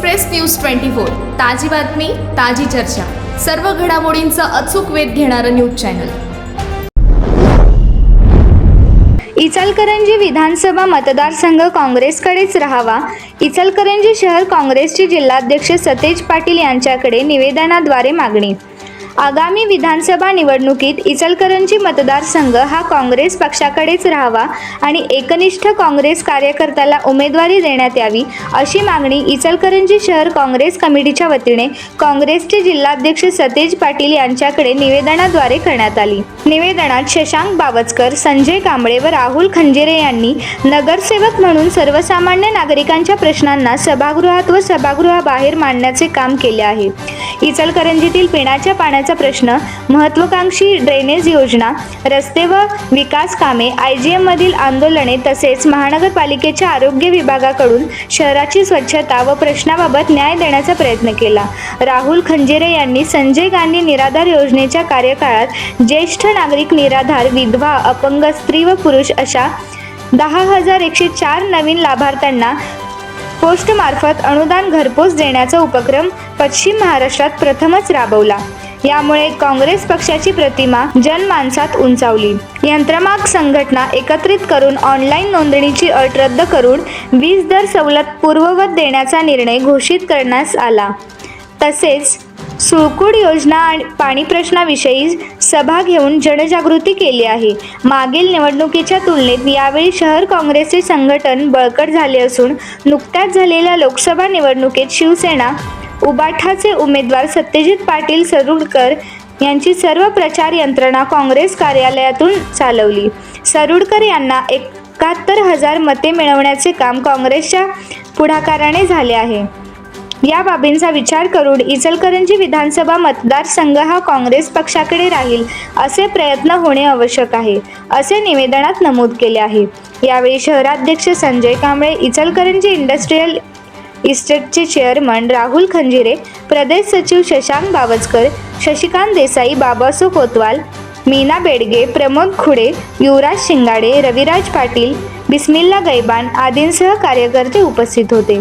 Express news twenty four. ताजी बातमी ताजी चर्चा. सर्व घडामोडींचा अचूक वेध घेणारं न्यूज चॅनल. इचलकरंजी विधानसभा मतदारसंघ काँग्रेसकडेच राहावा. इचलकरंजी शहर काँग्रेसचे जिल्हाध्यक्ष सतेज पाटील यांच्याकडे निवेदनाद्वारे मागणी. आगामी विधानसभा निवडणुकीत इचलकरंजी मतदारसंघ हा काँग्रेस पक्षाकडेच राहावा आणि एकनिष्ठ काँग्रेस कार्यकर्त्याला उमेदवारी देण्यात यावी अशी मागणी इचलकरंजी शहर काँग्रेस कमिटीच्या वतीने काँग्रेसचे जिल्हाध्यक्ष सतेज पाटील यांच्याकडे निवेदनाद्वारे करण्यात आली. निवेदनात शशांक बावचकर संजय कांबळे व राहुल खंजिरे यांनी नगरसेवक म्हणून सर्वसामान्य नागरिकांच्या प्रश्नांना सभागृहात व सभागृहाबाहेर मांडण्याचे काम केले आहे. इचलकरंजीतील पिण्याच्या पाण्याचा प्रश्न महत्त्वाकांक्षी ड्रेनेज योजना रस्ते व विकास कामे आय जी एममधील आंदोलने तसेच महानगरपालिकेच्या आरोग्य विभागाकडून शहराची स्वच्छता व प्रश्नाबाबत न्याय देण्याचा प्रयत्न केला. राहुल खंजिरे यांनी संजय गांधी निराधार योजनेच्या कार्यकाळात ज्येष्ठ नागरिक निराधार विधवा अपंग स्त्री व पुरुष अशा दहा हजार एकशे चार नवीन लाभार्थ्यांना पोस्टमार्फत अनुदान घरपोच देण्याचा उपक्रम पश्चिम महाराष्ट्रात प्रथमच राबवला. यामुळे काँग्रेस पक्षाची प्रतिमा जनमानसात उंचावली. यंत्रमाग संघटना एकत्रित करून ऑनलाईन नोंदणीची अट रद्द करून वीज दर सवलत पूर्ववत देण्याचा निर्णय घोषित करण्यात आला. तसेच सुळकूड योजना आणि पाणी प्रश्नाविषयी सभा घेऊन जनजागृती केली आहे. मागील निवडणुकीच्या तुलनेत यावेळी शहर काँग्रेसचे संघटन बळकट झाले असून नुकत्याच झालेल्या लोकसभा निवडणुकीत शिवसेना उबाठाचे उमेदवार सत्यजित पाटील सरुडकर यांची सर्व प्रचार यंत्रणा काँग्रेस कार्यालयातून चालवली. सरुडकर यांना एकाहत्तर हजार मते मिळवण्याचे काम काँग्रेसच्या पुढाकाराने झाले आहे. या बाबींचा विचार करून इचलकरंजी विधानसभा मतदारसंघ हा काँग्रेस पक्षाकडे राहील असे प्रयत्न होणे आवश्यक आहे असे निवेदनात नमूद केले आहे. यावेळी शहराध्यक्ष संजय कांबळे इचलकरंजी इंडस्ट्रीयल इस्टेटचे चेअरमन राहुल खंजिरे प्रदेश सचिव शशांक बावचकर शशिकांत देसाई बाबासो कोतवाल मीना बेडगे प्रमोद खुडे युवराज शिंगाडे रविराज पाटील बिस्मिल्ला गैबान आदींसह कार्यकर्ते उपस्थित होते.